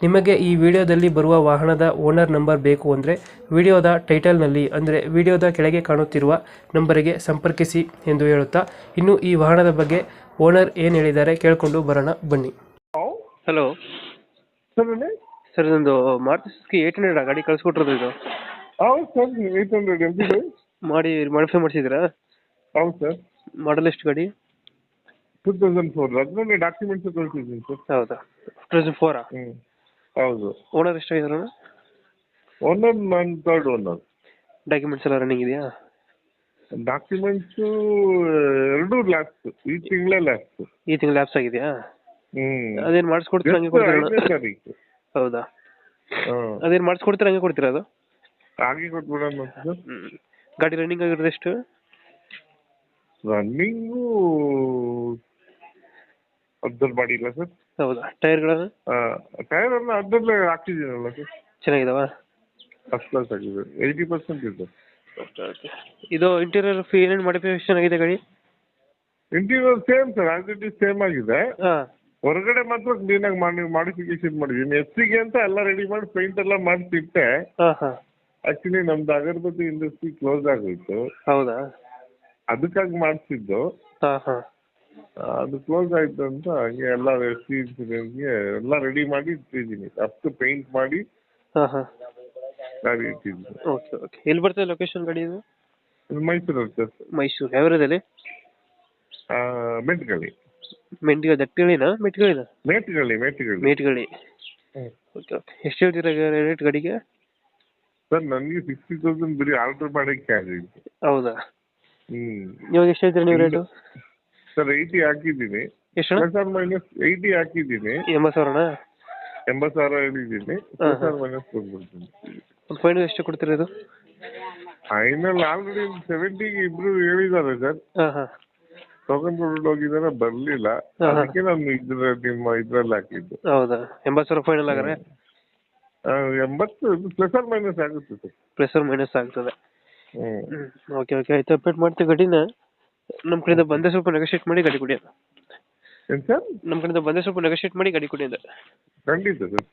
ನಿಮಗೆ ಈ ವಿಡಿಯೋದಲ್ಲಿ ಬರುವ ವಾಹನದ ಓನರ್ ನಂಬರ್ ಬೇಕು ಅಂದರೆ ವಿಡಿಯೋದ ಟೈಟಲ್ನಲ್ಲಿ ಅಂದರೆ ವಿಡಿಯೋದ ಕೆಳಗೆ ಕಾಣುತ್ತಿರುವ ನಂಬರಿಗೆ ಸಂಪರ್ಕಿಸಿ ಎಂದು ಹೇಳುತ್ತಾ ಇನ್ನು ಈ ವಾಹನದ ಬಗ್ಗೆ ಓನರ್ ಏನು ಹೇಳಿದ್ದಾರೆ ಕೇಳಿಕೊಂಡು ಬರೋಣ ಬನ್ನಿ. ಹಲೋ ಸರ್ ಹೇಳಿ ಸರ್ ಇದೊಂದು ಮಾರುತಿ ಸುಸ್ಕಿ ಏಟ್ ಹಂಡ್ರೆಡ್ ಗಾಡಿ ಕಳಿಸ್ಕೊಟ್ರದು ಇದು? ಹೌದು sir eight hundred M P ಮಾಡಿ ಮಾಡಿಫೈ ಮಾಡಿಸಿದ್ರಾ ಹೌದು ಸರ್. ಮಾಡಲ್ ಎಷ್ಟು ಗಾಡಿ? ಟೂ ತೌಸಂಡ್ ಫೋರ್ ಅದರಲ್ಲಿ ಡಾಕ್ಯುಮೆಂಟ್ಸ್ ಕಳಿಸಿದ್ದೀನಿ ಸರ್. ಹೌದಾ? ಟೂ ತೌಸಂಡ್ ಫೋರಾ ಹ್ಞೂ ಹೌದು. ಓನರ್ ಎಷ್ಟಾಗಿದಾರಣ ಓನರ್ ನಾನು ತರ್ಡ್ ಓನರ್ ಡಾಕ್ಯುಮೆಂಟ್ಸ್ ಎಲ್ಲ ರನ್ನಿಂಗ್ ಇದೆಯಾ? ಡಾಕ್ಯುಮೆಂಟ್ಸು ಎರಡೂ ಲ್ಯಾಪ್ಸ್ ಈ ತಿಂಗಳೇ ಲ್ಯಾಪ್ಸ್ ಈ ತಿಂಗಳು ಲ್ಯಾಪ್ಸ್ ಆಗಿದೆಯಾ? ಹ್ಞೂ ಅದೇನು ಮಾಡಿಸ್ಕೊಡ್ತೀರಾ ಹಂಗೆ ಕೊಡ್ತೀರಾ ತಾರೀಕು. ಹೌದಾ? ಹಾಂ. ಅದೇನು ಮಾಡಿಸ್ಕೊಡ್ತೀರಾ ಹಂಗೆ ಕೊಡ್ತೀರಾ ಅದು? ಹಾಗೆ ಕೊಟ್ಬಿಡೋಣ ಅಂತ ಸರ್. ಹ್ಮ್. ಗಾಡಿ ರನ್ನಿಂಗ್ ಆಗಿರೋದು ಎಷ್ಟು? ರನ್ನಿಂಗು ಅಬ್ಸರ್ವ್ ಮಾಡಿಲ್ಲ ಸರ್. ಹೌದಾ? ಟೈರ್ಗಳನ್ನು ಟೈರ್ ಎಲ್ಲ ಅದ್ರಲ್ಲೇ ಹಾಕ್ತಿದ್ದೀನಲ್ಲ ಸರ್. ಚೆನ್ನಾಗಿದಾವ? ಫಸ್ಟ್ ಕ್ಲಾಸ್ ಆಗಿದೆ. ಏಯ್ಟಿ ಪರ್ಸೆಂಟ್ ಇದೆ. ಇದು ಇಂಟೀರಿಯರ್ ಫೀ ಏನೇನು ಮಾಡಿಫಿಕೇಶನ್ ಆಗಿದೆ ಗಾಡಿ? Interior same sir as it is same ಆಗಿದೆ. ಹಾಂ. ಹೊರಗಡೆ ಮಾತ್ರ ಕ್ಲೀನಾಗಿ ಮಾಡಿ ಮಾಡಿಫಿಕೇಶನ್ ಮಾಡಿದ್ದೀನಿ ಎಸ್ಸಿಗೆ ಅಂತ ಎಲ್ಲ ರೆಡಿ ಮಾಡಿ ಪೇಂಟ್ ಎಲ್ಲ ಮಾಡಿಸಿಟ್ಟೆ. ಹಾಂ ಹಾಂ. ಆಕ್ಚುಲಿ ನಮ್ದು ಅಗರಬತ್ತಿ ಇಂಡಸ್ಟ್ರಿ ಕ್ಲೋಸ್ ಆಗೋಯ್ತು. ಹೌದಾ? ಅದಕ್ಕಾಗಿ ಮಾಡಿಸಿದ್ದು. ಹಾಂ ಹಾಂ. ಅದು ಕ್ಲೋಸ್ ಆಯ್ತು ಅಂತ ಹಂಗೆ ಎಲ್ಲ ಇನ್ಸೂರೆನ್ಸ್ಗೆ ಎಲ್ಲ ರೆಡಿ ಮಾಡಿ ಇಟ್ಟಿದ್ದೀನಿ. ಅಷ್ಟು ಪೇಂಟ್ ಮಾಡಿ ಹಾಂ ಹಾಂ. ಗಾಡಿ ಇಟ್ಟಿದ್ದೀನಿ. ಓಕೆ ಓಕೆ ಎಲ್ಲಿ ಬರ್ತದೆ ಲೊಕೇಶನ್ ಗಾಡಿ ಇದು? ಇದು ಮೈಸೂರಲ್ಲಿ ಸರ್ ಮೈಸೂರು ಯಾವ್ಯಾರದಲ್ಲಿ ಮೆಟ್ಗಳಿ ಮೆಂಟ್ಗಳಿ ದಟ್ಟಿಗಳಿನಾ ಮೆಟ್ಗಳಿನ ಮೇಟ್ಗಳಿ ಮೇಟ್ಗಳಿ ಮೇಟ್ಗಳಿ. ಓಕೆ ಓಕೆ ಎಷ್ಟು ಹೇಳ್ತೀರಾ ರೇಟ್ ಗಾಡಿಗೆ? ಸರ್ ನನಗೆ ಸಿಕ್ಸ್ಟಿ ತೌಸಂಡ್ ಬರೀ ಆರ್ಡರ್ ಮಾಡೋಕ್ಕೆ ಆಗಿತ್ತು ಹೌದಾ? ಹ್ಞೂ ಇವಾಗ ಎಷ್ಟು ಹೇಳ್ತೀರಾ ನೀವು ರೇಟು ಸರ್ ಏಯ್ಟಿ ಹಾಕಿದ್ದೀನಿ. ಎಷ್ಟು ಪ್ಲಸ್ ಆರ್ ಮೈನಸ್ ಏಯ್ಟಿ ಹಾಕಿದ್ದೀನಿ. ಎಂಬತ್ತು ಸಾವಿರನಾ? ಎಂಬತ್ತು ಸಾವಿರ ಹೇಳಿದ್ದೀನಿ. ಪ್ಲಸ್ ಆರ್ ಮೈನಸ್ ಕೊಟ್ಬಿಡ್ತೀನಿ ಒಂದು ಫೈನಲ್ ಎಷ್ಟು ಕೊಡ್ತೀರಾ ಇದು? ಫೈನಲ್ ಆಲ್ರೆಡಿ ಸೆವೆಂಟಿಗೆ ಇಬ್ರು ಹೇಳಿದ್ದಾರೆ ಸರ್. ಹಾಂ ಹಾಂ. ತಗೊಂಡ್ಕೊಂಡು ಹೋಗಿದ್ದಾರೆ? ಬರಲಿಲ್ಲ. ಹಾ, ಹಾ. ಅದಕ್ಕೆ ನಾನು ಇದ್ರ ನಿಮ್ಮ ಇದ್ರಲ್ಲಿ ಹಾಕಿದ್ದು. ಹೌದಾ? ಎಂಬತ್ತು ಸಾವಿರ ಫೈನಲ್ ಆಗರೆ? ಆ, ಎಂಬತ್ತು ಪ್ಲಸ್ ಆರ್ ಮೈನಸ್ ಆಗುತ್ತೆ ಸರ್. ಪ್ಲಸ್ ಮೈನಸ್ ಆಗ್ತದೆ. ಹ್ಞೂ ಓಕೆ ಓಕೆ ಆಯ್ತು ಅಪ್ಡೇಟ್ ಮಾಡ್ತೀವಿ ಗಾಡಿನ. ನಮ್ಮ ಕಡೆಯಿಂದ ಬಂದೇ ಸ್ವಲ್ಪ ನೆಗೋಷಿಯೇಟ್ ಮಾಡಿ ಗಾಡಿ ಕೊಡಿ ಏನು ಸರ್? ನಮ್ಮ ಕಡೆಯಿಂದ ಬಂದೇ ಸ್ವಲ್ಪ ನೆಗೋಷಿಯೇಟ್ ಮಾಡಿ ಗಾಡಿ ಕೊಡಿ ಅಂತ. ಖಂಡಿತ ಸರ್.